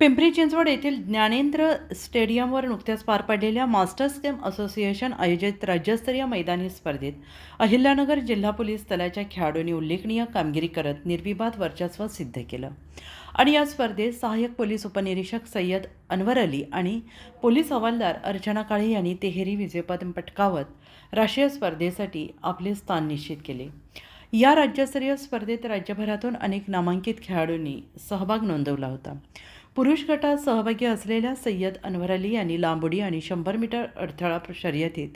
पिंपरी चिंचवड येथील ज्ञानेंद्र स्टेडियमवर नुकत्याच पार पडलेल्या मास्टर्स गेम असोसिएशन आयोजित राज्यस्तरीय मैदानी स्पर्धेत अहिल्यानगर जिल्हा पोलीस दलाच्या खेळाडूंनी उल्लेखनीय कामगिरी करत निर्विवाद वर्चस्व सिद्ध केलं. आणि या स्पर्धेत सहाय्यक पोलीस उपनिरीक्षक सय्यद अनवर अली आणि पोलीस हवालदार अर्चना काळे यांनी तेहेरी विजेपद पटकावत राष्ट्रीय स्पर्धेसाठी आपले स्थान निश्चित केले. या राज्यस्तरीय स्पर्धेत राज्यभरातून अनेक नामांकित खेळाडूंनी सहभाग नोंदवला होता. पुरुष गटात सहभागी असलेल्या सय्यद अनवर अली यांनी लांबुडी आणि शंभर मीटर अडथळा शर्यतीत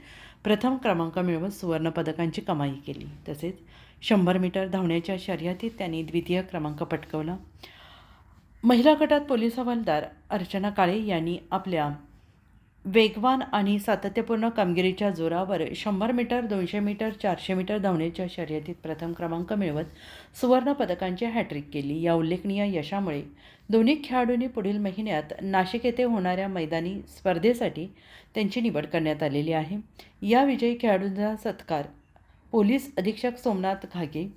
प्रथम क्रमांक मिळवत सुवर्णपदकांची कमाई केली. तसेच शंभर मीटर धावण्याच्या शर्यतीत त्यांनी द्वितीय क्रमांक पटकवला. महिला गटात पोलीस हवालदार अर्चना काळे यांनी आपल्या वेगवान आणि सातत्यपूर्ण कामगिरीच्या जोरावर शंभर मीटर दोनशे मीटर चारशे मीटर धावण्याच्या शर्यतीत प्रथम क्रमांक मिळवत सुवर्ण पदकांची हॅट्रिक केली. या उल्लेखनीय यशामुळे दोन्ही खेळाडूंनी पुढील महिन्यात नाशिक येथे होणाऱ्या मैदानी स्पर्धेसाठी त्यांची निवड करण्यात आलेली आहे. या विजयी खेळाडूंचा सत्कार पोलीस अधीक्षक सोमनाथ घागे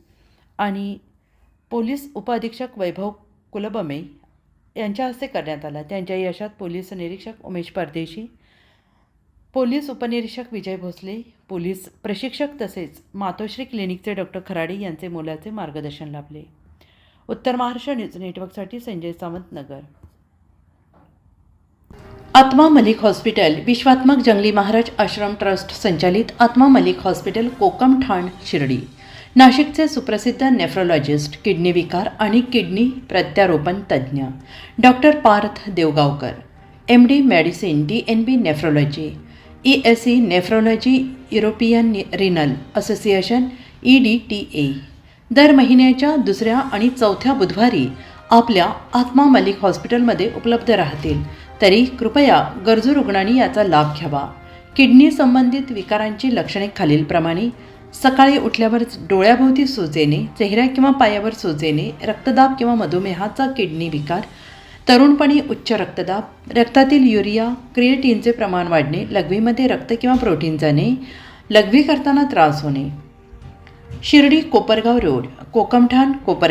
आणि पोलीस उपअधीक्षक वैभव कुलबमे यांच्या हस्ते करण्यात आला. त्यांच्या यशात पोलीस निरीक्षक उमेश परदेशी पोलीस उपनिरीक्षक विजय भोसले पोलीस प्रशिक्षक तसेच मातोश्री क्लिनिकचे डॉक्टर खराडे यांचे मोलाचे मार्गदर्शन लाभले. उत्तर महाराष्ट्र न्यूज नेटवर्कसाठी संजय सावंत नगर. आत्मा मलिक हॉस्पिटल विश्वात्मक जंगली महाराज आश्रम ट्रस्ट संचालित आत्मा मलिक हॉस्पिटल कोकम ठाण शिर्डी. नाशिकचे सुप्रसिद्ध नेफ्रोलॉजिस्ट किडनी विकार आणि किडनी प्रत्यारोपण तज्ज्ञ doctor Parth Devgaonkar M D medicine D N B nephrology E S C nephrology European renal association E D T A दर महिन्याच्या दुसऱ्या आणि चौथ्या बुधवारी आपल्या आत्मा मलिक हॉस्पिटलमध्ये उपलब्ध राहतील. तरी कृपया गरजू रुग्णांनी याचा लाभ घ्यावा. किडनी संबंधित विकारांची लक्षणे खालीलप्रमाणे सकाळी उठल्यावर डोळ्याभोवती सूज येणे चेहऱ्या किंवा पायावर सूज येणे रक्तदाब किंवा मधुमेहाचा किडनी विकार तरुणपणी उच्च रक्तदाब रक्तातील युरिया क्रिएटिनचे प्रमाण वाढणे लघवीमध्ये रक्त किंवा प्रोटीन जाणे लघवी करताना त्रास होणे. शिर्डी कोपरगाव रोड कोकमठाण कोपर